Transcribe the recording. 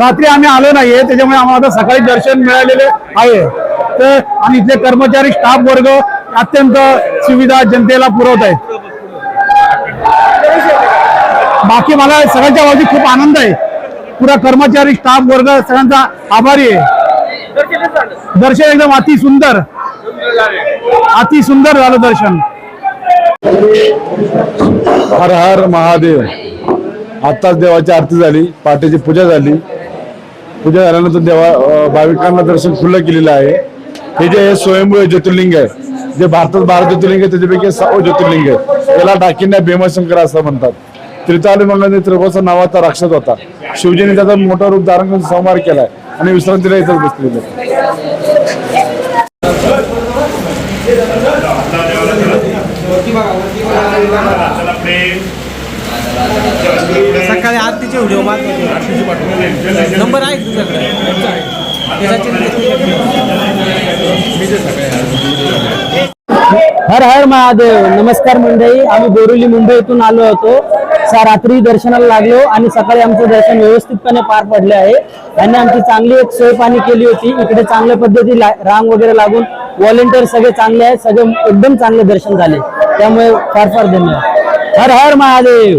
रात्री आम्ही आलो नाहीये त्याच्यामुळे आम्हाला आता सकाळी दर्शन मिळालेले आहे. तर आणि इथले कर्मचारी स्टाफ वर्ग अत्यंत सुविधा जनतेला पुरवत आहेत. बाकी मला सगळ्यांच्या बाजू खूप आनंद आहे. पुरा कर्मचारी स्टाफ वर्ग सगळ्यांचा आभारी आहे. दर्शन एकदम अति सुंदर. अति सुंदर झालं दर्शन. हर हर महादेव. आत्ताच देवाची आरती झाली पहाटेची पूजा झाली. पूजा झाल्यानंतर देवा भाविकांना दर्शन खुलं केलेलं आहे. हे जे स्वयंभू ज्योतिर्लिंग आहे जे भारतात बारा ज्योतिर्लिंग आहे त्याच्यापैकी सहा ज्योतिर्लिंग आहे. त्याला डाकिन्या भीमाशंकर असं म्हणतात. त्रिताली त्रिभुवचा नावाचा राक्षस होता. शिवजीने त्याचा मोठा रूप धारण करून संहार केलाय आणि विश्रांतीला इथंच बसलेले आहे. सकाळी आरतीचे व्हिडिओ नंबर आहे तुझ्याकडे? हर हर महादेव. नमस्कार मंडळी. आम्ही बोरिवली मुंबईतून येथून आलो होतो. सा रात्री दर्शनाला लागलो आणि सकाळी आमचं दर्शन व्यवस्थितपणे पार पडले आहे. त्यांनी आमची चांगली एक सोय पाणी केली होती. इकडे चांगल्या पद्धती रांग वगैरे लागून व्हॉलेंटियर सगळे चांगले आहेत. सगळे एकदम चांगले दर्शन झाले. त्यामुळे फार फार धन्यवाद. हर हर महादेव.